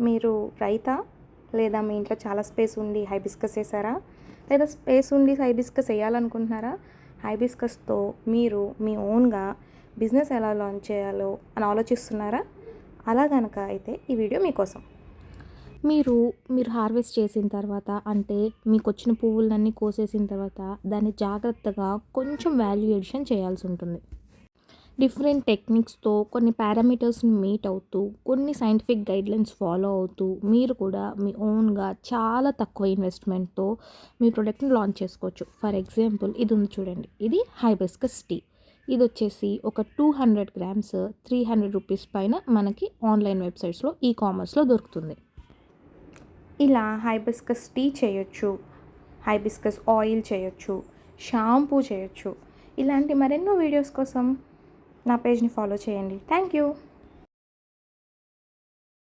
మీరు రైతా? లేదా మీ ఇంట్లో చాలా స్పేస్ ఉండి హైబిస్కస్ వేసారా లేదా స్పేస్ ఉండి హైబిస్కస్ వేయాలనుకుంటున్నారా? హైబిస్కస్తో మీరు మీ ఓన్గా బిజినెస్ ఎలా లాంచ్ చేయాలో అని ఆలోచిస్తున్నారా? అలా కనుక అయితే ఈ వీడియో మీకోసం. మీరు మీరు హార్వెస్ట్ చేసిన తర్వాత అంటే మీకు వచ్చిన పువ్వులన్నీ కోసేసిన తర్వాత దాన్ని జాగ్రత్తగా కొంచెం వాల్యుయేషన్ చేయాల్సి ఉంటుంది. డిఫరెంట్ టెక్నిక్స్తో కొన్ని పారామీటర్స్ని మీట్ అవుతూ కొన్ని సైంటిఫిక్ గైడ్లైన్స్ ఫాలో అవుతూ మీరు కూడా మీ ఓన్గా చాలా తక్కువ ఇన్వెస్ట్మెంట్తో మీ ప్రోడక్ట్ని లాంచ్ చేసుకోవచ్చు. ఫర్ ఎగ్జాంపుల్ ఇది ఉంది చూడండి. ఇది హైబిస్కస్ టీ ఇది వచ్చేసి ఒక two hundred grams three hundred rupees పైన మనకి ఆన్లైన్ వెబ్సైట్స్లో ఈ కామర్స్లో దొరుకుతుంది. ఇలా హైబిస్కస్ టీ చేయొచ్చు హైబిస్కస్ ఆయిల్ చేయొచ్చు షాంపూ చేయొచ్చు. ఇలాంటి మరెన్నో వీడియోస్ కోసం నా పేజ్ని ఫాలో చేయండి. Thank you.